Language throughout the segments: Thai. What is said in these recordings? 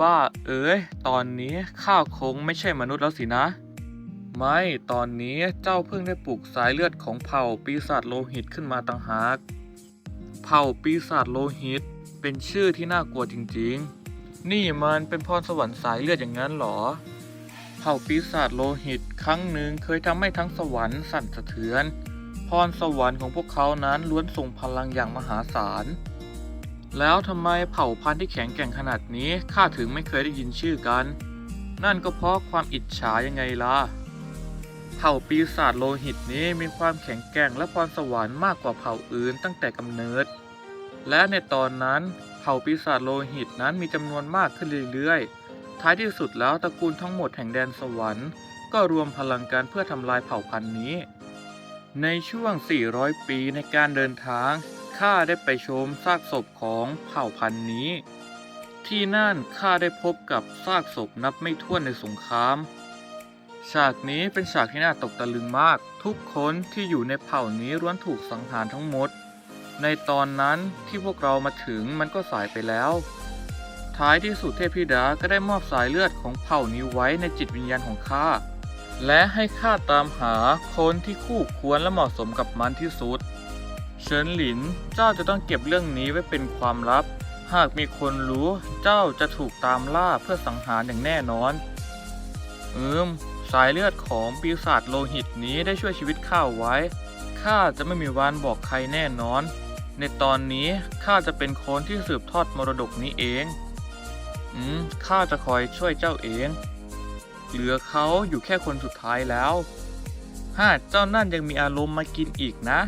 บ้าเอ๋ย ตอนนี้ข้าคงไม่ใช่มนุษย์แล้วสินะ ไม่ ตอนนี้เจ้าเพิ่งได้ปลูกสายเลือดของเผ่าปีศาจโลหิตขึ้นมาต่างหาก เผ่าปีศาจโลหิต เป็นชื่อที่น่ากลัวจริงๆ นี่มันเป็นพรสวรรค์สายเลือดอย่างนั้นหรอ เผ่าปีศาจโลหิต ครั้งหนึ่งเคยทำให้ทั้งสวรรค์สั่นสะเทือน พรสวรรค์ของพวกเขานั้นล้วนส่งพลังอย่างมหาศาล แล้วทำไมเผ่าพันธุ์ที่แข็งแกร่งขนาดนี้ข้าถึงไม่เคยได้ยินชื่อกัน นั่นก็เพราะความอิจฉายังไงล่ะ เผ่าปีศาจโลหิตนี้มีความแข็งแกร่งและพรสวรรค์มากกว่าเผ่าอื่นตั้งแต่กำเนิด และในตอนนั้นเผ่าปีศาจโลหิตนั้นมีจำนวนมากขึ้นเรื่อยๆ ท้ายที่สุดแล้วตระกูลทั้งหมดแห่งแดนสวรรค์ ก็รวมพลังกันเพื่อทำลายเผ่าพันธุ์นี้ ในช่วง 400 ปีในการเดินทาง ข้าได้ไปชมซากศพของเผ่าพันธุ์นี้ ที่นั่นข้าได้พบกับซากศพนับไม่ถ้วนในสงคราม ฉากนี้เป็นฉากที่น่าตกตะลึงมาก ทุกคนที่อยู่ในเผ่านี้ล้วนถูกสังหารทั้งหมด ในตอนนั้นที่พวกเรามาถึงมันก็สายไปแล้ว ท้ายที่สุดเทพธิดาก็ได้มอบสายเลือดของเผ่านี้ไว้ในจิตวิญญาณของข้าและให้ข้าตามหาคนที่คู่ควรและเหมาะสมกับมันที่สุด เฉินหลิน เจ้าจะต้องเก็บเรื่องนี้ไว้เป็นความลับ หากมีคนรู้เจ้าจะถูกตามล่าเพื่อสังหารอย่างแน่นอน อืม สายเลือดของปีศาจโลหิตนี้ได้ช่วยชีวิตข้าไว้ ข้าจะไม่มีวันบอกใครแน่นอน ในตอนนี้ข้าจะเป็นคนที่สืบทอดมรดกนี้เอง อืม ข้าจะคอยช่วยเจ้าเอง เหลือเขาอยู่แค่คนสุดท้ายแล้วฮ่าเจ้านั่นยังมีอารมณ์มากินอีกนะ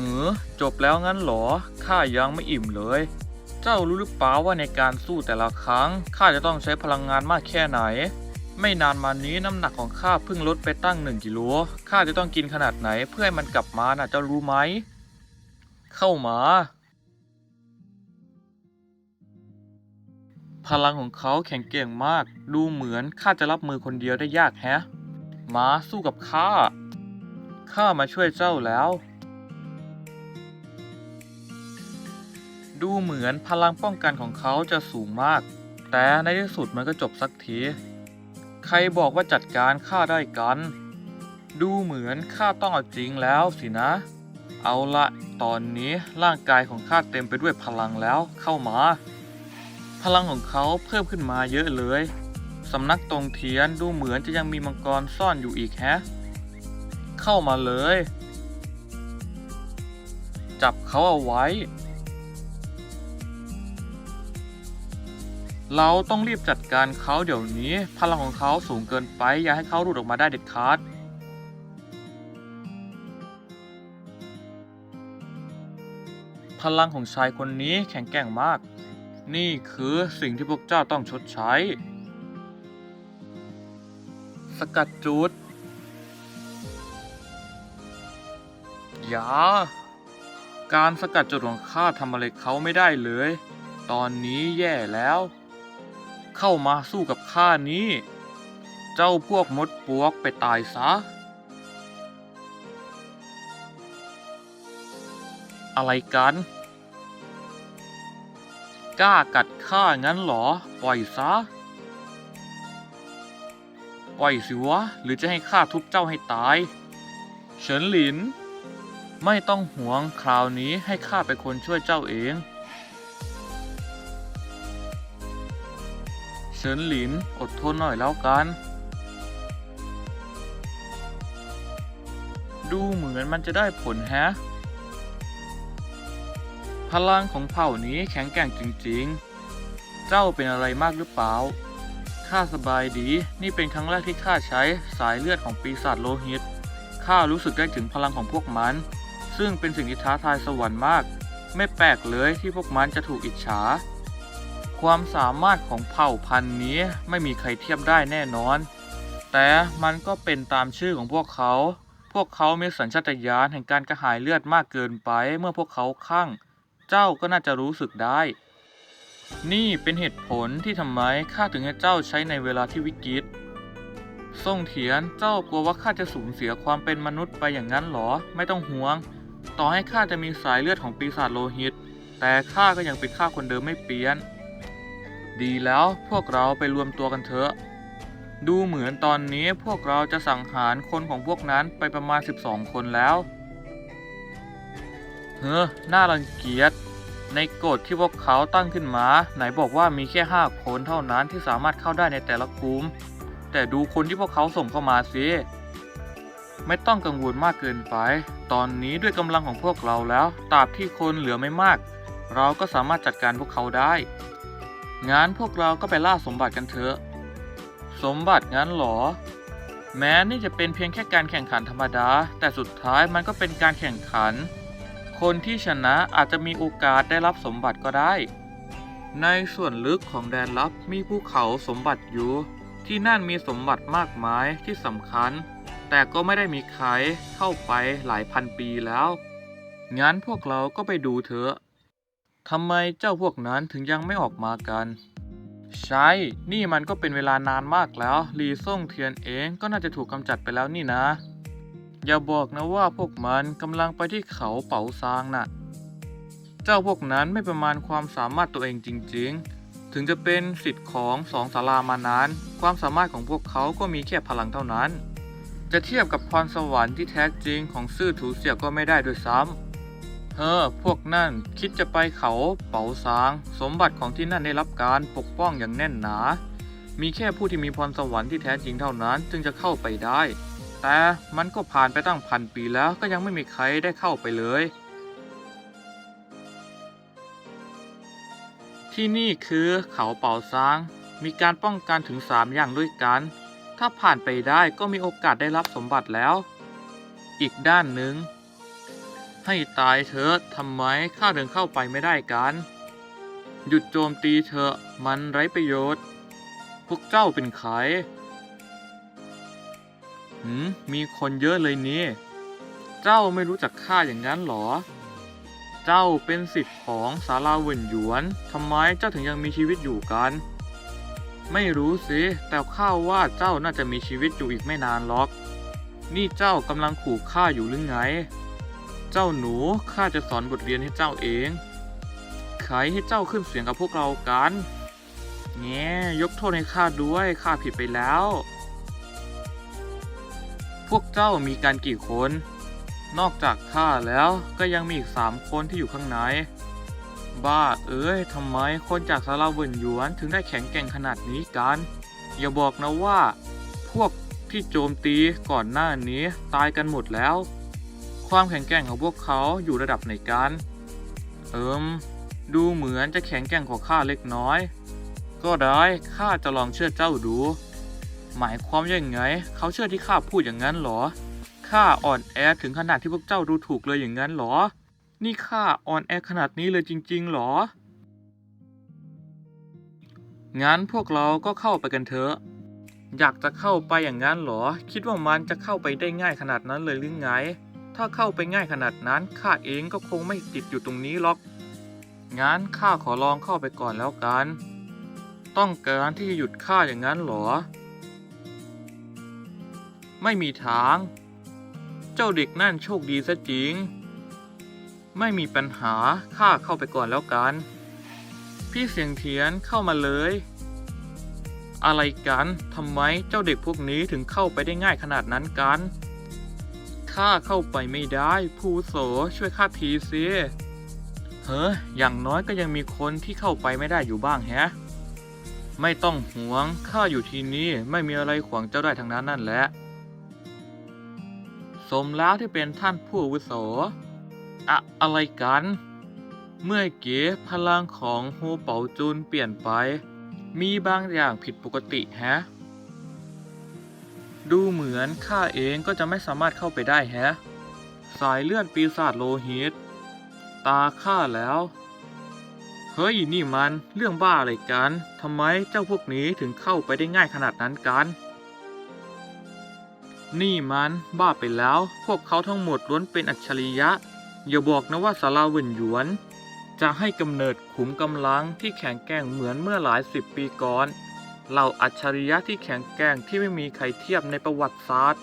เหือจบแล้วงั้นหรอ ข้ายังไม่อิ่มเลย เจ้ารู้หรือเปล่าว่าในการสู้แต่ละครั้ง ข้าจะต้องใช้พลังงานมากแค่ไหน ไม่นานมานี้น้ำหนักของข้าเพิ่งลดไปตั้งหนึ่งกิโล ข้าจะต้องกินขนาดไหนเพื่อให้มันกลับมาน่ะเจ้ารู้ไหม เข้ามา พลังของเขาแข็งแกร่งมาก ดูเหมือนข้าจะรับมือคนเดียวได้ยากแฮะ มาสู้กับข้า ข้ามาช่วยเจ้าแล้ว เหมือนพลังป้องกันของเขาจะสูงมาก แต่ในที่สุดมันก็จบสักที ใครบอกว่าจัดการข้าได้กัน ดูเหมือนข้าต้องเอาจริงแล้วสินะ เอาละตอนนี้ร่างกายของข้าเต็มไปด้วยพลังแล้วเข้ามา พลังของเขาเพิ่มขึ้นมาเยอะเลยสำนักตรงเทียนดูเหมือนจะยังมีมังกรซ่อนอยู่อีกแฮะ เข้ามาเลย จับเขาเอาไว้ เราต้องรีบจัดการเขาเดี๋ยวนี้ พลังของเขาสูงเกินไป อย่าให้เขาหลุดออกมาได้เด็ดขาดพลังของชายคนนี้แข็งแกร่งมาก นี่คือสิ่งที่พวกเจ้าต้องชดใช้ สกัดจุดอย่าการสกัดจุดของข้าทำอะไรเขาไม่ได้เลย ตอนนี้แย่แล้ว เข้ามาสู้กับข้านี้ เจ้าพวกมดปวกไปตายซะ อะไรกัน กล้ากัดข้างั้นหรอ ปล่อยซะ ปล่อยสิวะ หรือจะให้ข้าทุบเจ้าให้ตาย เฉินหลิน ไม่ต้องห่วงคราวนี้ให้ข้าเป็นคนช่วยเจ้าเอง เฉินหลินอดทนหน่อยแล้วกัน ดูเหมือนมันจะได้ผลแฮะ พลังของเผ่านี้แข็งแกร่งจริงๆ เจ้าเป็นอะไรมากหรือเปล่า ข้าสบายดี นี่เป็นครั้งแรกที่ข้าใช้สายเลือดของปีศาจโลหิต ข้ารู้สึกได้ถึงพลังของพวกมัน ซึ่งเป็นสิ่งที่ท้าทายสวรรค์มาก ไม่แปลกเลยที่พวกมันจะถูกอิจฉา ความสามารถของเผ่าพันธุ์นี้ไม่มีใครเทียบได้แน่นอน แต่มันก็เป็นตามชื่อของพวกเขา พวกเขามีสัญชาตญาณแห่งการกระหายเลือดมากเกินไป เมื่อพวกเขาคลั่ง เจ้าก็น่าจะรู้สึกได้ นี่เป็นเหตุผลที่ทำไมข้าถึงให้เจ้าใช้ในเวลาที่วิกฤตส่งเถียนเจ้ากลัวว่าข้าจะสูญเสียความเป็นมนุษย์ไปอย่างนั้นหรอ ไม่ต้องห่วง ต่อให้ข้าจะมีสายเลือดของปีศาจโลหิต แต่ข้าก็ยังเป็นข้าคนเดิมไม่เปลี่ยน ดีแล้วพวกเราไปรวมตัวกันเถอะ ดูเหมือนตอนนี้พวกเราจะสังหารคนของพวกนั้นไปประมาณ 12 คนแล้ว เฮ้อน่ารังเกียจ ในกฎที่พวกเขาตั้งขึ้นมา ไหนบอกว่ามีแค่ 5 คนเท่านั้นที่สามารถเข้าได้ในแต่ละกลุ่ม แต่ดูคนที่พวกเขาส่งเข้ามาสิ ไม่ต้องกังวลมากเกินไป ตอนนี้ด้วยกำลังของพวกเราแล้ว ตราบที่คนเหลือไม่มาก เราก็สามารถจัดการพวกเขาได้ งั้นพวกเราก็ไปล่าสมบัติกันเถอะ สมบัติงั้นหรอ แม้นี่จะเป็นเพียงแค่การแข่งขันธรรมดา แต่สุดท้ายมันก็เป็นการแข่งขัน คนที่ชนะอาจจะมีโอกาสได้รับสมบัติก็ได้ ในส่วนลึกของแดนลับมีภูเขาสมบัติอยู่ ที่นั่นมีสมบัติมากมายที่สำคัญ แต่ก็ไม่ได้มีใครเข้าไปหลายพันปีแล้ว งั้นพวกเราก็ไปดูเถอะ ทำไมเจ้าพวกนั้นถึงยังไม่ออกมากัน ใช่ นี่มันก็เป็นเวลานานมากแล้ว ลีซ่งเทียนเองก็น่าจะถูกกำจัดไปแล้วนี่นะ อย่าบอกนะว่าพวกมันกำลังไปที่เขาเป๋าซางน่ะ เจ้าพวกนั้นไม่ประมาณความสามารถตัวเองจริง ๆ ถึงจะเป็นสิทธิ์ของสองสารามานาน ความสามารถของพวกเขาก็มีแค่พลังเท่านั้น จะเทียบกับพรสวรรค์ที่แท้จริงของซื่อถูเสี่ยก็ไม่ได้ด้วยซ้ำ เฮ้อพวกนั่นคิดจะไปเขาเป๋าซาง สมบัติของที่นั่นได้รับการปกป้องอย่างแน่นหนา มีแค่ผู้ที่มีพรสวรรค์ที่แท้จริงเท่านั้นจึงจะเข้าไปได้ แต่มันก็ผ่านไปตั้งพันปีแล้วก็ยังไม่มีใครได้เข้าไปเลย ที่นี่คือเขาเป่าซาง มีการป้องกันถึง 3 อย่างด้วยกัน ถ้าผ่านไปได้ก็มีโอกาสได้รับสมบัติแล้ว อีกด้านหนึ่ง ให้ตายเถอะทำไมข้าถึงเข้าไปไม่ได้กัน หยุดโจมตีเถอะมันไร้ประโยชน์ พวกเจ้าเป็นใครหืมมีคนเยอะเลยนี่ เจ้าไม่รู้จักข้าอย่างนั้นหรอ เจ้าเป็นสิทธิ์ของสาราเวินหยวนทำไมเจ้าถึงยังมีชีวิตอยู่กัน ไม่รู้สิแต่ข้าว่าเจ้าน่าจะมีชีวิตอยู่อีกไม่นานหรอก นี่เจ้ากำลังขู่ข้าอยู่หรือไง เจ้าหนูข้าจะสอนบทเรียนให้เจ้าเองใครให้เจ้าขึ้นเสียงกับพวกเรากันแง่ยกโทษให้ข้าด้วยข้าผิดไปแล้ว พวกเจ้ามีกันกี่คน นอกจากข้าแล้วก็ยังมีอีกสามคนที่อยู่ข้างใน บ้าเอ้ยทำไมคนจากซาลาเวินหยวนถึงได้แข็งแกร่งขนาดนี้กัน อย่าบอกนะว่า พวกที่โจมตีก่อนหน้านี้ตายกันหมดแล้ว ความแข็งแกร่งของพวกเขาอยู่ระดับไหนกัน เอิมดูเหมือนจะแข็งแกร่งกว่าข้าเล็กน้อย ก็ได้ข้าจะลองเชื่อเจ้าดู หมายความยังไง เขาเชื่อที่ข้าพูดอย่างนั้นหรอ ข้าอ่อนแอถึงขนาดที่พวกเจ้าดูถูกเลยอย่างนั้นหรอ นี่ข้าอ่อนแอขนาดนี้เลยจริง ๆ หรอ งั้นพวกเราก็เข้าไปกันเถอะ อยากจะเข้าไปอย่างนั้นหรอ คิดว่ามันจะเข้าไปได้ง่ายขนาดนั้นเลยหรือไง ถ้าเข้าไปง่ายขนาดนั้นข้าเองก็คงไม่ติดอยู่ตรงนี้หรอก งั้นข้าขอลองเข้าไปก่อนแล้วกัน ต้องการที่จะหยุดข้าอย่างนั้นหรอ ไม่มีทาง เจ้าเด็กนั่นโชคดีซะจริง ไม่มีปัญหาข้าเข้าไปก่อนแล้วกัน พี่เสียงเทียนเข้ามาเลย อะไรกันทำไมเจ้าเด็กพวกนี้ถึงเข้าไปได้ง่ายขนาดนั้นกัน ข้าเข้าไปไม่ได้ผู้โสช่วยข้าทีสิเฮ้ยอย่างน้อยก็ยังมีคนที่เข้าไปไม่ได้อยู่บ้างแฮะ ไม่ต้องห่วงข้าอยู่ที่นี่ไม่มีอะไรขวางเจ้าได้ทั้งนั้นนั่นแหละ สมแล้วที่เป็นท่านผู้วุโสอะอะไรกัน เมื่อกี้พลังของโฮเป๋าจุนเปลี่ยนไป มีบางอย่างผิดปกติแฮะ ดูเหมือนข้าเองก็จะไม่สามารถเข้าไปได้แฮะ สายเลือดปีศาจโลหิต ตาข้าแล้ว เฮ้ยนี่มันเรื่องบ้าอะไรกัน ทำไมเจ้าพวกนี้ถึงเข้าไปได้ง่ายขนาดนั้นกัน นี่มันบ้าไปแล้ว พวกเขาทั้งหมดล้วนเป็นอัจฉริยะ อย่าบอกนะว่าสาราเวินหยวน จะให้กำเนิดขุมกำลังที่แข็งแกร่งเหมือนเมื่อหลายสิบปีก่อน เหล่าอัจฉริยะที่แข็งแกร่งที่ไม่มีใครเทียบในประวัติศาสตร์